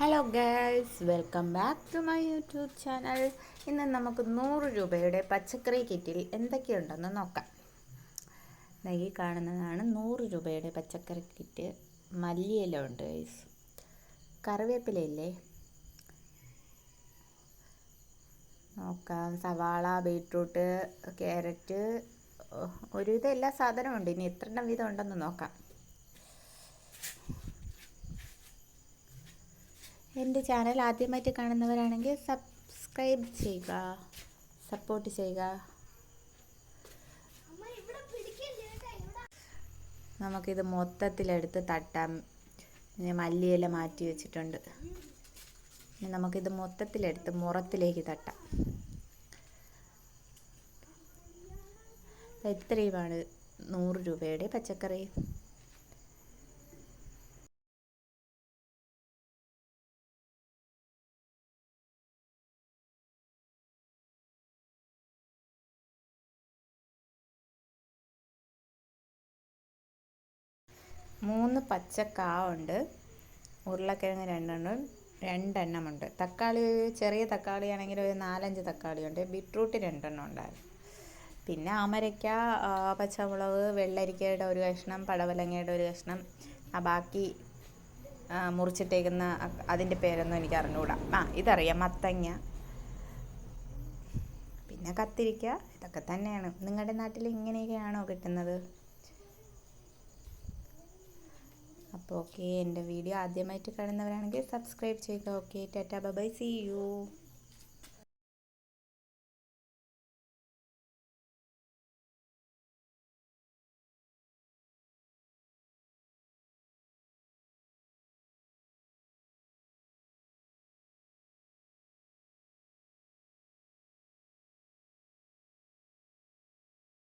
Hello girls welcome back to my YouTube channel ഇന്ന് നമുക്ക് നൂറ് രൂപയുടെ പച്ചക്കറി കിറ്റിൽ എന്തൊക്കെയുണ്ടെന്ന് നോക്കാം. ഈ കാണുന്നതാണ് നൂറ് രൂപയുടെ പച്ചക്കറി കിറ്റ്. മല്ലിയില ഉണ്ട് ഗൈസ് കറിവേപ്പിലയില്ലേ? നോക്കാം. സവാള ബീട്രൂട്ട് ക്യാരറ്റ്. ഒരുവിധം എല്ലാ സാധനവും ഉണ്ട്. ഇനി എത്ര വിധം ഉണ്ടെന്ന് നോക്കാം. എന്റെ ചാനൽ ആദ്യമായിട്ട് കാണുന്നവരാണെങ്കിൽ സബ്സ്ക്രൈബ് ചെയ്യുക സപ്പോർട്ട് ചെയ്യുക. നമുക്കിത് മൊത്തത്തിലെടുത്ത് തട്ടാം. മല്ലിയില മാറ്റി വെച്ചിട്ടുണ്ട്. ഇനി നമുക്കിത് മൊത്തത്തിലെടുത്ത് മുറത്തിലേക്ക് തട്ടാം. ഇത്രയുമാണ് നൂറ് രൂപയുടെ പച്ചക്കറി. മൂന്ന് പച്ചക്കാ ഉണ്ട് ഉരുളക്കിഴങ്ങ് രണ്ടെണ്ണം രണ്ടെണ്ണമുണ്ട്. തക്കാളി ചെറിയ തക്കാളി ആണെങ്കിൽ ഒരു നാലഞ്ച് തക്കാളിയുണ്ട്. ബീട്രൂട്ട് രണ്ടെണ്ണം ഉണ്ടായിരുന്നു. പിന്നെ അമരയ്ക്ക പച്ചമുളക് വെള്ളരിക്കയുടെ ഒരു കഷ്ണം പടവലങ്ങയുടെ ഒരു കഷ്ണം ആ ബാക്കി മുറിച്ചിട്ടേക്കുന്ന അതിന്റെ പേരൊന്നും എനിക്ക് അറിഞ്ഞുകൂടാ. ആ ഇതറിയാം. മത്തങ്ങ. പിന്നെ കത്തിരിക്ക. ഇതൊക്കെ തന്നെയാണ്. നിങ്ങളുടെ നാട്ടിൽ ഇങ്ങനെയൊക്കെയാണോ കിട്ടുന്നത്? അപ്പോൾ ഓക്കെ എന്റെ വീഡിയോ ആദ്യമായിട്ട് കാണുന്നവരാണെങ്കിൽ സബ്സ്ക്രൈബ് ചെയ്യുക. Okay tata bye see you.